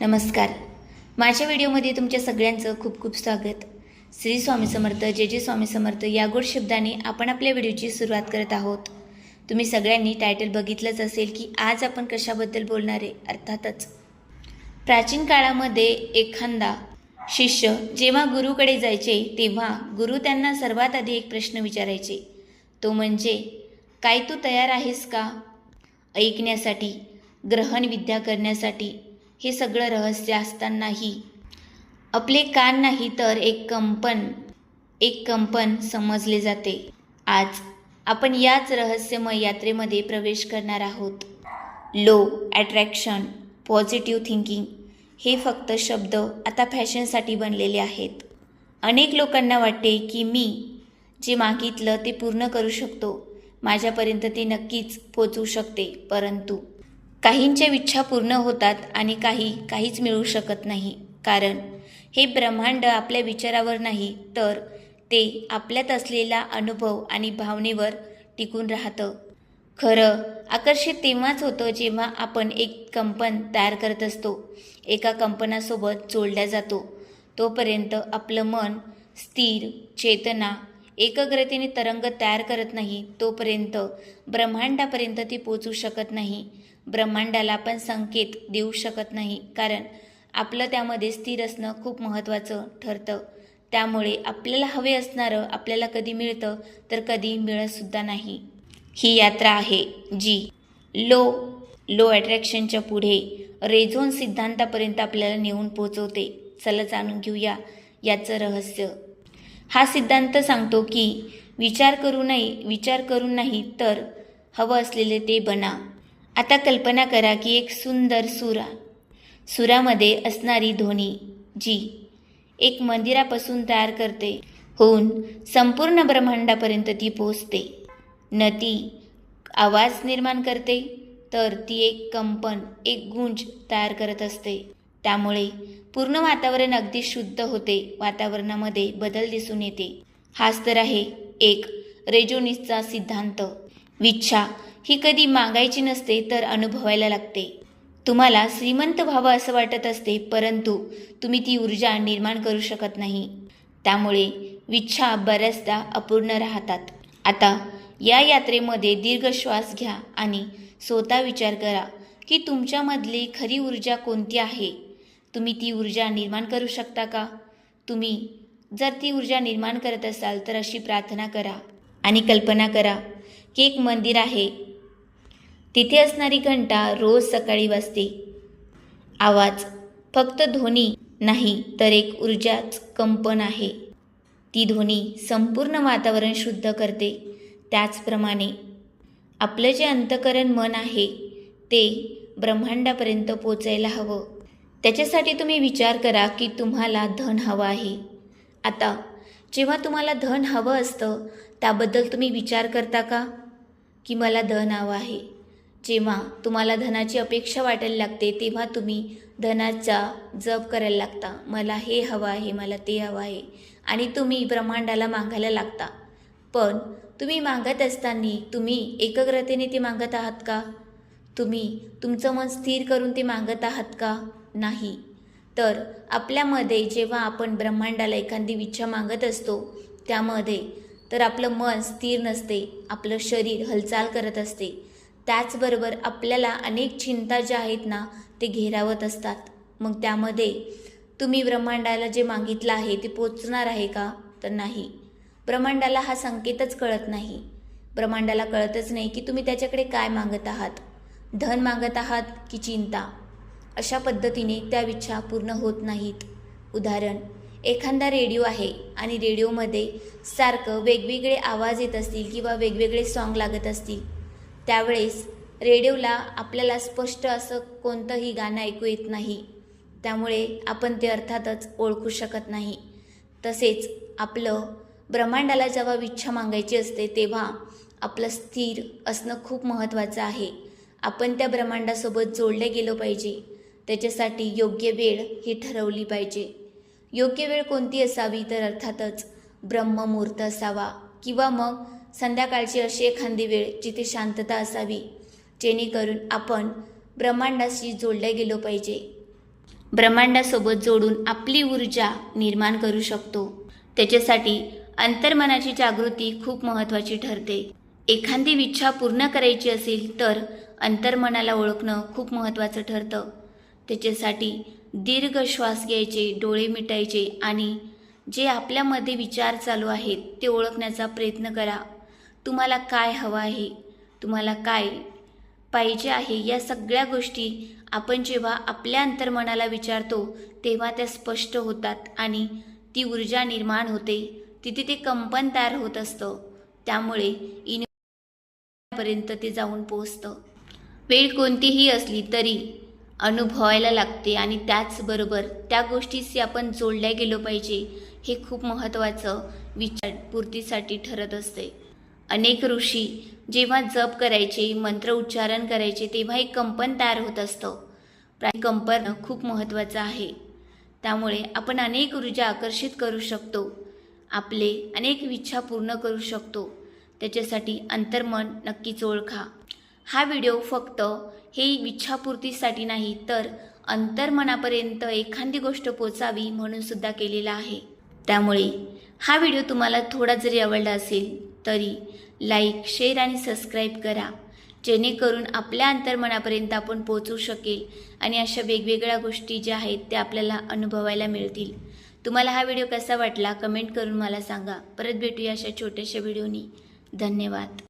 नमस्कार. माझ्या व्हिडिओमध्ये तुमच्या सगळ्यांचं खूप खूप स्वागत. श्री स्वामी समर्थ जे जे स्वामी समर्थ या गोड शब्दाने आपण आपल्या व्हिडिओची सुरुवात करत आहोत. तुम्ही सगळ्यांनी टायटल बघितलंच असेल की आज आपण कशाबद्दल बोलणार आहे अर्थातच. प्राचीन काळामध्ये एखादा शिष्य जेव्हा गुरुकडे जायचे तेव्हा गुरु त्यांना सर्वात आधी एक प्रश्न विचारायचे. तो म्हणजे काय तू तयार आहेस का? ऐकण्यासाठी ग्रहणविद्या करण्यासाठी हे सगळं रहस्य असतानाही. आपले कान नाही तर एक कंपन एक कंपन समजले जाते. आज आपण याच रहस्यमय यात्रेमध्ये प्रवेश करणार आहोत. लो ॲट्रॅक्शन पॉझिटिव्ह थिंकिंग हे फक्त शब्द आता फॅशनसाठी बनलेले आहेत. अनेक लोकांना वाटते की मी जे मागितलं ते पूर्ण करू शकतो. माझ्यापर्यंत ते नक्कीच पोचवू शकते परंतु काहींच्या इच्छा पूर्ण होतात आणि काही काहीच मिळू शकत नाही. कारण हे ब्रह्मांड आपल्या विचारावर नाही तर ते आपल्यात असलेला अनुभव आणि भावनेवर टिकून राहतं. खरं आकर्षित तेव्हाच होतं जेव्हा आपण एक कंपन तयार करत असतो. एका कंपनासोबत जोडल्या जातो. तोपर्यंत आपलं मन स्थिर चेतना एकाग्रतेने तरंग तयार करत नाही. तोपर्यंत ब्रह्मांडापर्यंत ती पोचू शकत नाही. ब्रह्मांडाला पण संकेत देऊ शकत नाही. कारण आपलं त्यामध्ये स्थिर असणं खूप महत्त्वाचं ठरतं. त्यामुळे आपल्याला हवे असणारं आपल्याला कधी मिळतं तर कधी मिळतसुद्धा नाही. ही यात्रा आहे जी लो लो अट्रॅक्शनच्या पुढे रेझोन सिद्धांतापर्यंत आपल्याला नेऊन पोचवते. चला जाणून घेऊया याचं रहस्य. हा सिद्धांत सांगतो की विचार करू नये विचार करू नाही तर हवं असलेले ते बना. आता कल्पना करा की एक सुंदर सुरा सुरामध्ये असणारी ध्वनी जी एक मंदिरापासून तयार करते होऊन संपूर्ण ब्रह्मांडापर्यंत ती पोचते न ती आवाज निर्माण करते तर ती एक कंपन एक गुंज तयार करत असते. त्यामुळे पूर्ण वातावरण अगदी शुद्ध होते वातावरणामध्ये बदल दिसून येते. हाच तर आहे एक रेजोनिसचा सिद्धांत. विच्छा ही कधी मागायची नसते तर अनुभवायला लागते. तुम्हाला श्रीमंत व्हावं असं वाटत असते परंतु तुम्ही ती ऊर्जा निर्माण करू शकत नाही. त्यामुळे विच्छा बऱ्याचदा अपूर्ण राहतात. आता या यात्रेमध्ये दीर्घ श्वास घ्या आणि स्वतः विचार करा की तुमच्यामधली खरी ऊर्जा कोणती आहे? तुम्ही ती ऊर्जा निर्माण करू शकता का? तुम्ही जर ती ऊर्जा निर्माण करत असाल तर अशी प्रार्थना करा आणि कल्पना करा की एक मंदिर आहे. तिथे असणारी घंटा रोज सकाळी वाजते. आवाज फक्त ध्वनी नाही तर एक ऊर्जाच कंपन आहे. ती ध्वनी संपूर्ण वातावरण शुद्ध करते. त्याचप्रमाणे आपलं जे अंतकरण मन आहे ते ब्रह्मांडापर्यंत पोचायला हवं. त्याच्यासाठी तुम्ही विचार करा की तुम्हाला धन हवं आहे. आता जेव्हा तुम्हाला धन हवं असतं त्याबद्दल तुम्ही विचार करता का? की मला धन हवं आहे. जेव्हा तुम्हाला धनाची अपेक्षा वाटायला लागते तेव्हा तुम्ही धनाचा जप करायला लागता. मला हे हवं आहे मला ते हवं आहे. आणि तुम्ही ब्रह्मांडाला मागायला लागता. पण तुम्ही मागत असताना तुम्ही एकाग्रतेने ते मागत आहात का? तुम्ही तुमचं मन स्थिर करून ते मागत आहात का? नाही. तर आपल्यामध्ये जेव्हा आपण ब्रह्मांडाला एखादी इच्छा मागत असतो त्यामध्ये तर आपलं मन स्थिर नसते आपलं शरीर हालचाल करत असते. त्याचबरोबर आपल्याला अनेक चिंता ज्या आहेत ना ते घेरावत असतात. मग त्यामध्ये तुम्ही ब्रह्मांडाला जे मागितलं आहे ते पोचणार आहे का? तर नाही. ब्रह्मांडाला हा संकेतच कळत नाही. ब्रह्मांडाला कळतच नाही की तुम्ही त्याच्याकडे काय मागत आहात. धन मागत आहात की चिंता? अशा पद्धतीने त्या इच्छा पूर्ण होत नाहीत. उदाहरण एखादा रेडिओ आहे आणि रेडिओमध्ये सारखं वेगवेगळे आवाज येत असतील किंवा वेगवेगळे सॉन्ग लागत असतील. त्यावेळेस रेडिओला आपल्याला स्पष्ट असं कोणतंही गाणं ऐकू येत नाही. त्यामुळे आपण ते अर्थातच ओळखू शकत नाही. तसेच आपलं ब्रह्मांडाला जेव्हा इच्छा मागायची असते तेव्हा आपलं स्थिर असणं खूप महत्त्वाचं आहे. आपण त्या ब्रह्मांडासोबत जोडले गेलो पाहिजे. त्याच्यासाठी योग्य वेळ ही ठरवली पाहिजे. योग्य वेळ कोणती असावी? तर अर्थातच ब्रह्ममुहूर्त असावा किंवा मग संध्याकाळची अशी एखादी वेळ जिथे शांतता असावी जेणेकरून आपण ब्रह्मांडाशी जोडले गेलो पाहिजे. ब्रह्मांडासोबत जोडून आपली ऊर्जा निर्माण करू शकतो. त्याच्यासाठी अंतर्मनाची जागृती खूप महत्त्वाची ठरते. एखादी इच्छा पूर्ण करायची असेल तर अंतर्मनाला ओळखणं खूप महत्त्वाचं ठरतं. त्याच्यासाठी दीर्घ श्वास घ्यायचे डोळे मिटायचे आणि जे आपल्यामध्ये विचार चालू आहेत ते ओळखण्याचा प्रयत्न करा. तुम्हाला काय हवं आहे? तुम्हाला काय पाहिजे आहे? या सगळ्या गोष्टी आपण जेव्हा आपल्या अंतर्मनाला विचारतो तेव्हा त्या स्पष्ट होतात आणि ती ऊर्जा निर्माण होते. तिथे ते कंपन तयार होत असतं. त्यामुळे इनपर्यंत ते जाऊन पोचतं वेळ कोणतीही असली तरी अनुभवायला लागते आणि त्याचबरोबर त्या गोष्टीशी आपण जोडल्या गेलो पाहिजे हे खूप महत्त्वाचं विचारपूर्तीसाठी ठरत असते. अनेक ऋषी जेव्हा जप करायचे मंत्र उच्चारण करायचे तेव्हा एक कंपन तयार होत असतं. प्रा- कंपन खूप महत्त्वाचं आहे. त्यामुळे आपण अनेक ऊर्जा आकर्षित करू शकतो. आपले अनेक इच्छा पूर्ण करू शकतो. त्याच्यासाठी अंतर्मन नक्कीच ओळखा. हा व्हिडिओ फक्त हे इच्छापूर्तीसाठी नाही तर अंतर्मनापर्यंत एखादी गोष्ट पोचावी म्हणून सुद्धा केलेला आहे. त्यामुळे हा व्हिडिओ तुम्हाला थोडा जरी आवडला असेल तरी लाईक शेअर आणि सबस्क्राईब करा. जेणेकरून आपल्या अंतर्मनापर्यंत आपण पोचू शकेल आणि अशा वेगवेगळ्या गोष्टी ज्या आहेत त्या आपल्याला अनुभवायला मिळतील. तुम्हाला हा व्हिडिओ कसा वाटला कमेंट करून मला सांगा. परत भेटूया अशा छोट्याशा व्हिडिओनी धन्यवाद.